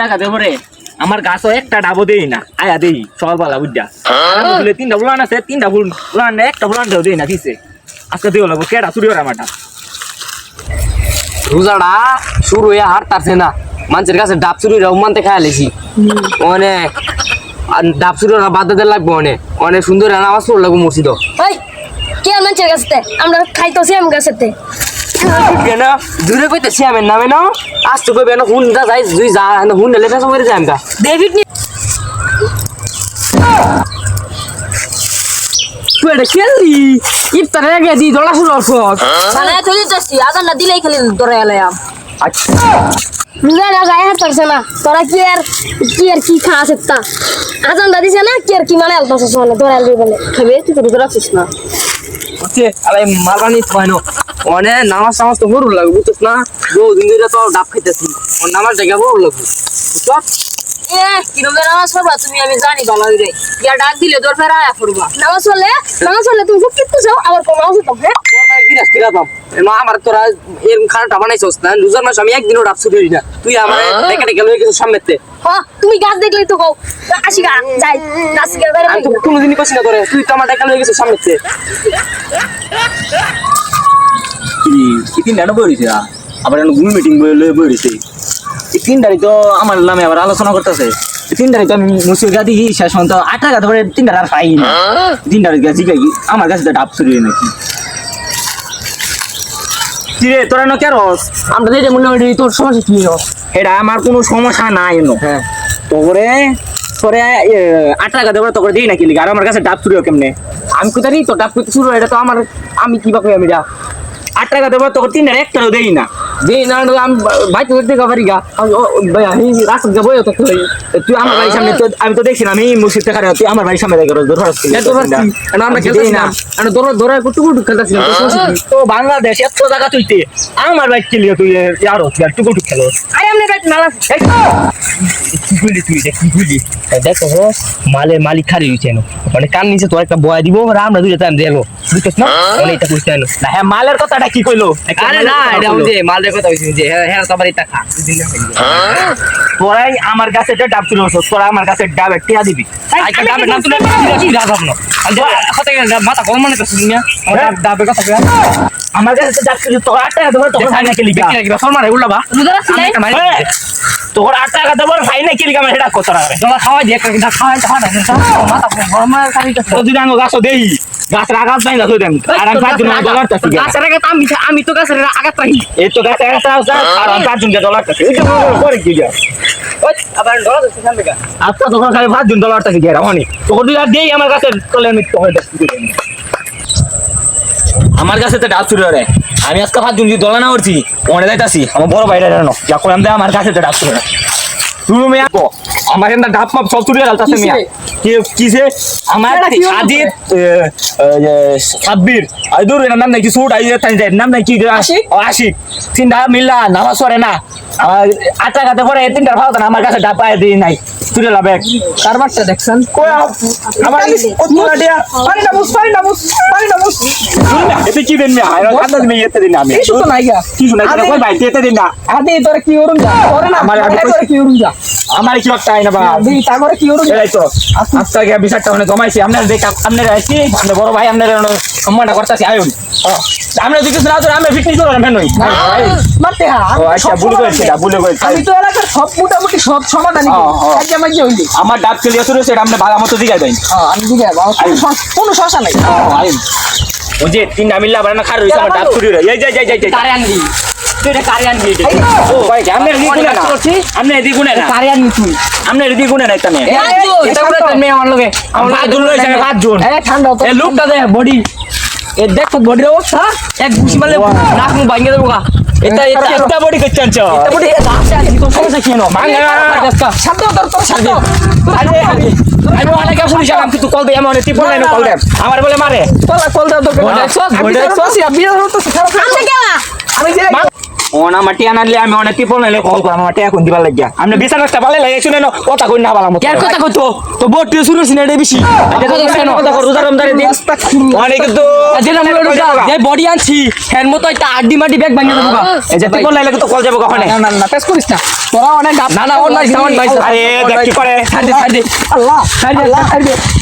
টাকা দেবো রে। আমার গাছও একটা ডাবো দেই না। আয়া দেই সকালবেলা বুঝা বুঝলে তিনটা আছে তিনটা বুল বুলান একটা দেই না কিসে আজকে দেও লাগবো কেডা চুরি করে আমারটা? রোজাটা শুরু হয়ে হার তারছে না। মানুষের কাছে ডাব চুরি মানতে খাই লেছি। অনেক। ডাব চুরি বাদ দিতে লাগবে অনেক। অনেক সুন্দর নামাজ পড় লাগবো মসজিদ কে আর মানুষের কাছে আমরা খাইতেছি আম গাছেতে। কেন? দূরে কইতে শ্যামের নামে না? আজ তো কইবে না হুন যা যাই তুই যা হুন নেলে ফেসো করে যাই আমরা ডেভিড নি তুই এটা খেললি? ইফতারে আগে দি দলা শুরু অল্প। মানে চলে যাচ্ছি আদার না দিলেই খালি ধরে এলাম আচ্ছা। রোজা না গায়ে হাত পারছে না। তোরা কি আর কি আর কি খা আছে তা আজান দা দিছে না কি আর কি মানে আলতাছে মানে ধরে আলবি বলে। খাবে তুই তো রোজা না। হচ্ছে আলাই মালবানি হয় না অনেক নামাজ টামাজ তো লাগবে বুঝছিস না? বহু দিন ধরে তো ডাব খাইতেছি। ওর নামাজ বড় লাগবে বুঝছ এ কিরম নামাজ পড়বা তুমি? আমি জানি ভালো ইয়া ডাক দিলে তোর ফেরা আয়া পড়বা। নামাজ পড়লে? নামাজ পড়লে তুমি খুব কিত্তু যাও আবার কোন আছে তো হ্যাঁ বিরাজ কিরাতাম না আমার তোরা এরকম খারাপটা বানাইছস না? লুজার মাস আমি একদিনও ডাব ছুটি না। তুই আমার দেখে দেখে লয়ে গেছিস সামনেতে। হ তুমি গাছ দেখলেই তো কও। আসি গা যাই। গাছ গিয়ে আমি তো কোনোদিনই কইছি না তোরে। তুই তো আমার দেখা লয়ে গেছিস সামনেতে। এই তিনটা বইছে আবার গুল মিটিং বলে বইছে এই তিনটারই তো আমার নামে আবার আলোচনা করতেছে। তিনটারই তো আমি মুসির গাদি শেষ পর্যন্ত আট টাকা ধরে তিনটার আর পাই না। তিনটার গাছি গাই আমার কাছে তো ডাব চুরি নাকি। কিরে তোরা না কেরস আমরা দেখে মনে হয় তোর সমস্যা কি? এটা আমার কোনো সমস্যা নাই নো হ্যাঁ। তোরে তোরে এ, আট টাকা দেবো তোকে দিই নাকি আর আমার কাছে ডাব চুরি কেমনে? আমি কোথায় তো ডাব শুরু এটা তো আমার আমি কি বাকি আমি যা আট টাকা দেবো তোকে তিনটার একটারও দেই না। যে না আমি বাইতে দেখতে পারি গা। আমি- ভাই, রাস্তা যাব তো তুই আমার বাড়ির সামনে তো আমি তো দেখছি না আমি মুর্শিদ টাকা তুই আমার বাড়ির সামনে দেখে রোজ আমরা খেলতেছি না। আমরা দৌড় দৌড়ায় করতে করতে খেলতেছি না তোর সমস্যা কি? তো বাংলাদেশ এত জায়গা তুইতে। আমার বাইক খেলিয়ে তুই আর টুকু টুক খেলো। আরে আমরা গাছ মালা কি গুলি তুই কি গুলি দেখো মালের মালিক খালি হয়েছে মানে কান নিচে তো একটা বয়া দিব আমরা দুইটা টাইম দেবো বুঝছিস না মানে এটা বুঝতে না না হ্যাঁ মালের কথাটা কি কইলো আরে না এটা আমি যে মাল দেখো যে হ্যাঁ হ্যাঁ তো আবার এটা খা তোরাই আমার কাছে এটা ডাব তুলে বসো তোরা আমার কাছে ডাব টিয়া দিবি ডাবের নাম তুলে কি ডাব আপনো কথা মাথা কম মানে তো শুনিয়া ডাবের কথা কেন আমার কাছে ডাব তুলে তোর আট দেবো তোর ফাইনা খেলি বিক্রি কি ফল মারে উল্লাবা রোজা রাখছি তোর আট টাকা দেবো ফাইনা খেলি আমার সেটা কত টাকা তোমার খাওয়াই দিয়ে একটা খাওয়া মাথা গরম মানে তো যদি আমি গাছও দেই গাছের আঘাত নাই না দেন আর আমি চার জনের ডলার গাছের আমি আমি তো গাছের এই তো গাছের আঘাত আছে আর আমি চার জনকে ডলার এই তো করে কি যা আবার ডরা যাচ্ছে সামনে গা আজকে তখন খালি পাঁচ জন ডলার চাচ্ছি গেরা মানে তোকে তুই আর দেই আমার কাছে আমার কাছে তো ডাব চুরি রে আমি আজকে ভাত জন ডলার না করছি মনে যাইতাছি। আমার বড় ভাইরা জানো যা আমি আমার কাছে তো ডাব চুরি তুমি আমার এখানে ডাব মাপ সব চুরি গেলতাছে মিয়া। কি কিসে? আমার আজিত সাব্বির। আই দূর এর নাম নাকি সুট? আই তাই যায় নাম নাকি আশিক? আশিক। তিনটা মিল্লা নামাজ পড়ে না। আট টাকাতে পরে তিনটা ভালো না আমার কাছে ডাব পায় দিই নাই। চুরি লাবে কারবারটা দেখছেন? কই আমার কতটা দিয়া পানি না মুস পানি না মুস পানি না মুস এতে কি দেন মিয়া? আর কান্দা দিন এতে দিন আমি। কিছু তো নাই গা। কি শুনাই কই ভাই এতে দিন না। আদি তোর কি করুন যা? তোর না আমার কি করুন যা? আমার কি একটা তারপরে কি তো। আজকে আগে বিচারটা মানে জমাইছি। আপনার দেখ আপনার আইছি আপনার বড় ভাই আপনার সম্মানটা করতেছি আয়ুন। আমরা দিকে না আমরা ফিটনেস করো না মারতে হ্যাঁ আচ্ছা ভুল করেছি ভুল করেছি। আমি তো এলাকার সব মোটামুটি সব সমাধান ও, ও। একদম হইলি। আমার ডাব চলিয়ে শুরু সেটা আপনি ভালো মতো দিকে দেন আমি দিকে কোনো সমস্যা নাই। আয়ুন। ও যে তিন মিল্লা আবার না খার রইছে আমার চুরি এই যাই যাই যাই কারে আনবি। এটা কারে আনবি এটা ও ভাই আপনি এদিকে গুনে না। আপনি এদিকে গুনে না। কারে আনবি তুই এদিকে গুনে না তানে এটা করে তো আমার লগে। আমার পাঁচ জন রয়েছে, আমি এ ঠান্ডা তো এ লুকটা দে বডি এ দেখ তো বডির অবস্থা। এক ঘুষি মারলে নাক মুখ ভাঙিয়ে দেবো গা। এটা এটা একটা বডি করছেন চ এটা বডি আছে আছে তো সমস্যা কি হলো? ভাঙা। শান্ত তোর তোর শান্ত আরে আমি অনেকে পুলিশ আলাম কিন্তু কল দিয়ে আমার টিপন লাইনে কল দেন আমার বলে মারে। কল দাও বডি, বডি। ইয়া খারাপ গেলা আমি যে ওনা মাটি আনালে আমি অনেক পিপল নাইলে কল করাম আমার টিয়া কোন দিবার লাগিয়া। আমি বিচার রাখতে পারলে লাগে শুনে না কথা কই না বালা মতো। কেন কথা কইতো? তো বোট দিয়ে শুরু সিনে রে বেশি। কথা কেন কথা কর রোজা রমজানের দিন। অনেক তো যেটা যে বডি আনছি হ্যান মতো একটা আড্ডি মাটি ব্যাগ ভাঙিয়ে দেবো। এই যে পিপল নাইলে তো কল যাব কখন। না না না পেশ করিস না। তোরা অনেক না না অন মাইছে অন মাইছে আরে দেখ কি করে। ছাড় দে ছাড় দে। আল্লাহ আমি অনেক পিপল নাইলে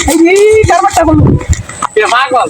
আই কারবারটা বল। পাগল